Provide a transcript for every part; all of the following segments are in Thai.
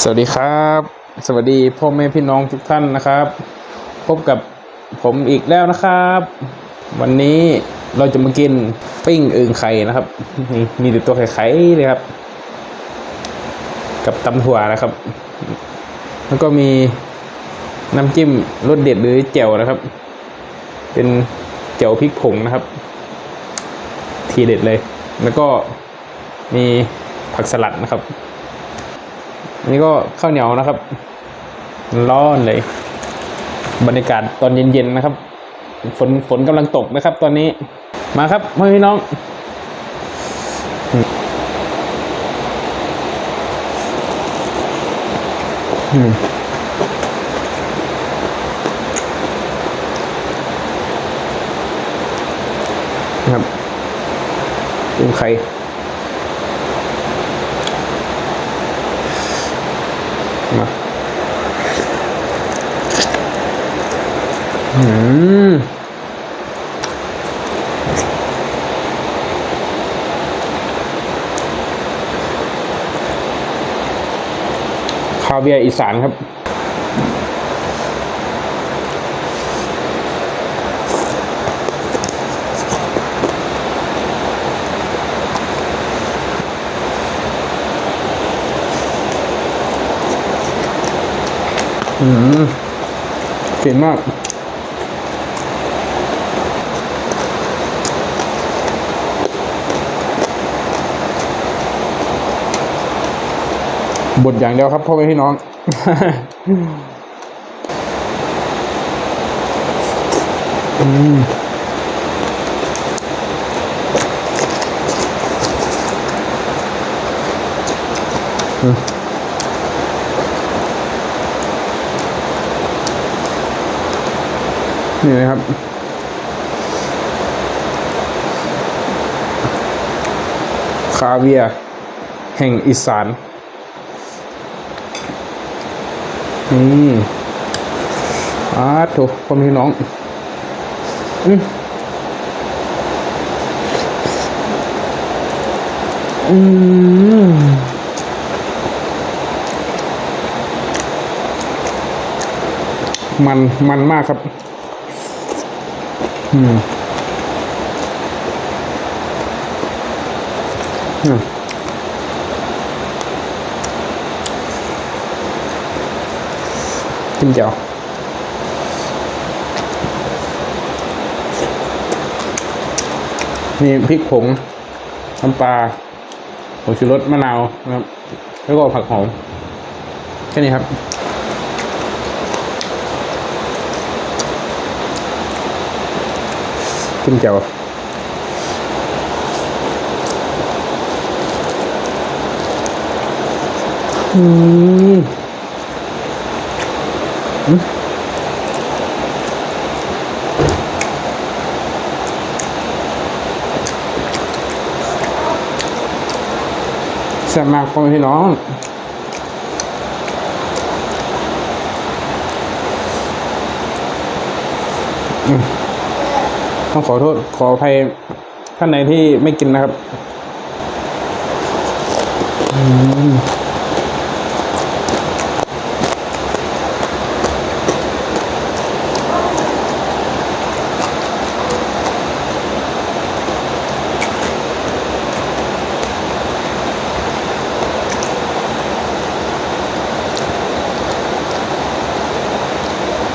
สวัสดีครับ สวัสดีพ่อแม่พี่น้องทุกท่านนะครับ พบกับผมอีกแล้วนะครับ วันนี้เราจะมากินปิ้งอึ่งไข่นะครับนี่มีแต่ตัวไข่ๆเลยครับ กับตำถั่วนะครับ แล้วก็มีน้ำจิ้มรสเด็ดหรือแจ่วนะครับ เป็นแจ่วพริกผงนะครับ ทีเด็ดเลย แล้วก็มีผักสลัดนะครับ นี่ก็ข้าวเหนียวนะครับ ร้อนเลย บรรยากาศตอนเย็นๆนะครับ ฝนฝนกำลังตกนะครับ ตอนนี้มาครับพ่อพี่น้องอืมครับเป็นไข่ มาอืม คาเวียอีสานครับอืมเก่งมาก บทอย่างเดียวครับพ่อแม่พี่น้อง อืมนี่นะครับ คาเวียแห่งอีสาน นี่อาถูกพ่อแม่พี่น้อง อืมอืมมันมันมากครับ อืมอืม จิ้มเจียวมีพริกผงน้ำปลาผงชูรสมะนาวนะครับ แล้วก็ผักหอมแค่นี้ครับจิ้มเจียวอือืม แซ่บมากพ่อพี่น้องต้องขอโทษขออภัยท่านไหนที่ไม่กินนะครับ อืม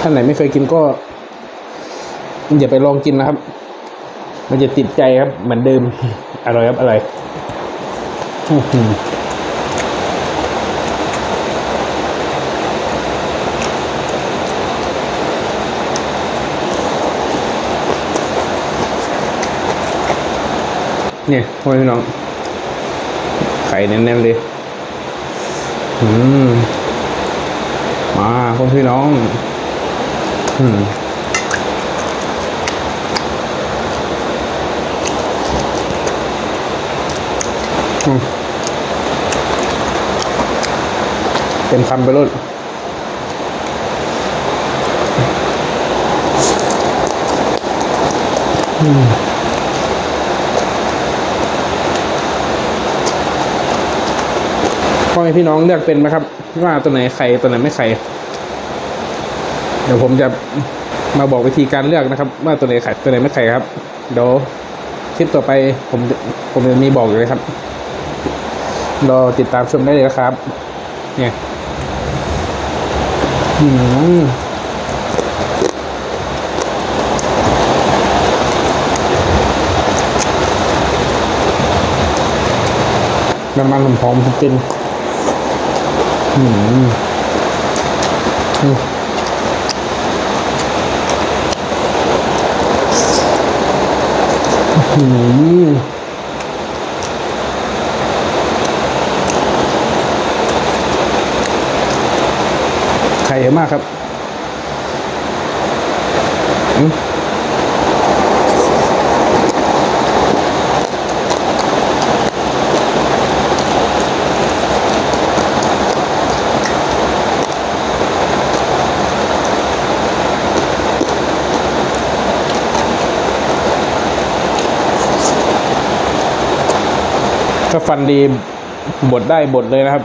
ท่านไหนไม่เคยกินก็อย่าไปลองกินนะครับ มันจะติดใจครับ เหมือนเดิม อร่อยครับ อร่อยเนี่ยพ่อแม่พี่น้อง ไข่แน่นๆเลย อืม มาพ่อแม่พี่น้อง เต็มคำไปเลยอแม่พี่น้องเลือกเป็นไหมครับ ว่าตัวไหนไข่ตัวไหนไม่ไข่ ดี๋ยวผมจะมาบอกวิธีการเลือกนะครับ ว่าตัวไหนไข่ตัวไหนไม่ไข่ครับเดี๋ยวคลิปต่อไปผมผมจะมีบอกอยู่เลยครับรอติดตามชมได้เลยนะครับ เนี่ยอืมมันมันหอมๆเป็นอืมอืม อืมไข่เยอะมากครับ ถ้าฟันดีบดได้บดเลยนะครับ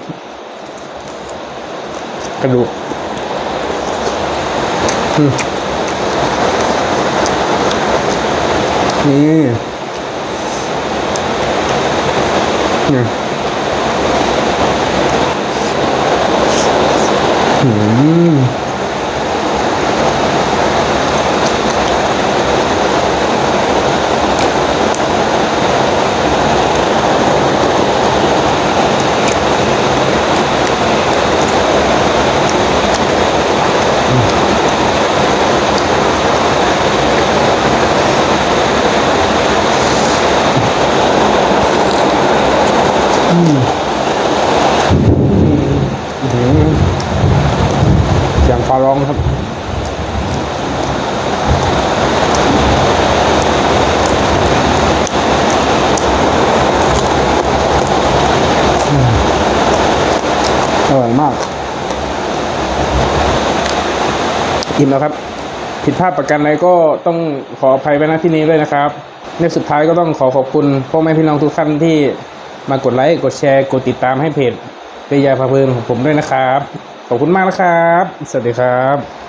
กระดูกนี่นี่ยอืมอย่างฟ้าร้องครับ อร่อยมาก อิ่มแล้วครับ ผิดพลาดประกันใดก็ต้องขออภัยไว้ณที่นี้ด้วยนะครับในสุดท้ายก็ต้องขอขอบคุณพ่อแม่พี่น้องทุกท่านที่มากดไลค์กดแชร์กดติดตามให้เพจเปยยาพาเพลินของผมด้วยนะครับ ขอบคุณมากนะครับ สวัสดีครับ